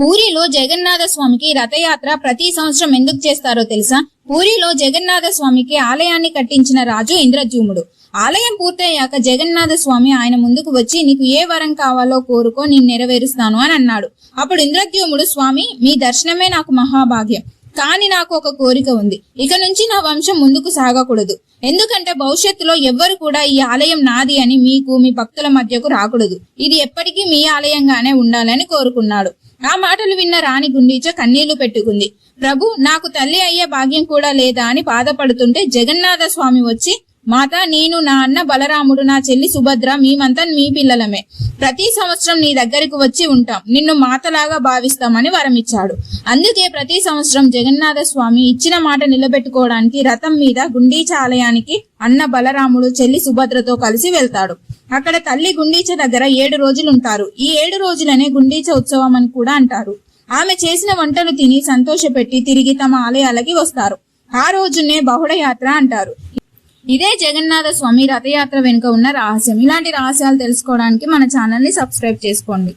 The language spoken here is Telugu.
పూరిలో జగన్నాథ స్వామికి రథయాత్ర ప్రతి సంవత్సరం ఎందుకు చేస్తారో తెలుసా? పూరిలో జగన్నాథ స్వామికి ఆలయాన్ని కట్టించిన రాజు ఇంద్రజూముడు. ఆలయం పూర్తయ్యాక జగన్నాథ స్వామి ఆయన ముందుకు వచ్చి నీకు ఏ వరం కావాలో కోరుకో నేను నెరవేరుస్తాను అని అన్నాడు. అప్పుడు ఇంద్రద్యుముడు స్వామి మీ దర్శనమే నాకు మహాభాగ్యం. కానీ నాకు ఒక కోరిక ఉంది. ఇక నుంచి నా వంశం ముందుకు సాగకూడదు. ఎందుకంటే భవిష్యత్తులో ఎవ్వరు కూడా ఈ ఆలయం నాది అని మీకు మీ భక్తుల మధ్యకు రాకూడదు. ఇది ఎప్పటికీ మీ ఆలయంగానే ఉండాలని కోరుకున్నాడు. ఆ మాటలు విన్న రాణి గుండీచ కన్నీళ్ళు పెట్టుకుంది. ప్రభు నాకు తల్లి అయ్యే భాగ్యం కూడా లేదా అని బాధపడుతుంటే జగన్నాథ స్వామి వచ్చి మాత నేను నా అన్న బలరాముడు నా చెల్లి సుభద్ర మేమంతా మీ పిల్లలమే. ప్రతి సంవత్సరం నీ దగ్గరికి వచ్చి ఉంటాం. నిన్ను మాతలాగా భావిస్తామని వరమిచ్చాడు. అందుకే ప్రతి సంవత్సరం జగన్నాథ స్వామి ఇచ్చిన మాట నిలబెట్టుకోవడానికి రథం మీద గుండీచ ఆలయానికి అన్న బలరాముడు చెల్లి సుభద్రతో కలిసి వెళ్తాడు. అక్కడ తల్లి గుండీచ దగ్గర ఏడు రోజులు ఉంటారు ఈ ఏడు రోజులనే గుండీచ ఉత్సవం అని కూడా అంటారు. ఆమె చేసిన వంటలు తిని సంతోషపెట్టి తిరిగి తమ ఆలయాలకి వస్తారు. ఆ రోజునే బహుళ యాత్ర అంటారు. ఇదే జగన్నాథ స్వామి రథయాత్ర వెనుక ఉన్న రహస్యం. ఇలాంటి రహస్యాలు తెలుసుకోవడానికి మన ఛానల్ని సబ్స్క్రైబ్ చేసుకోండి.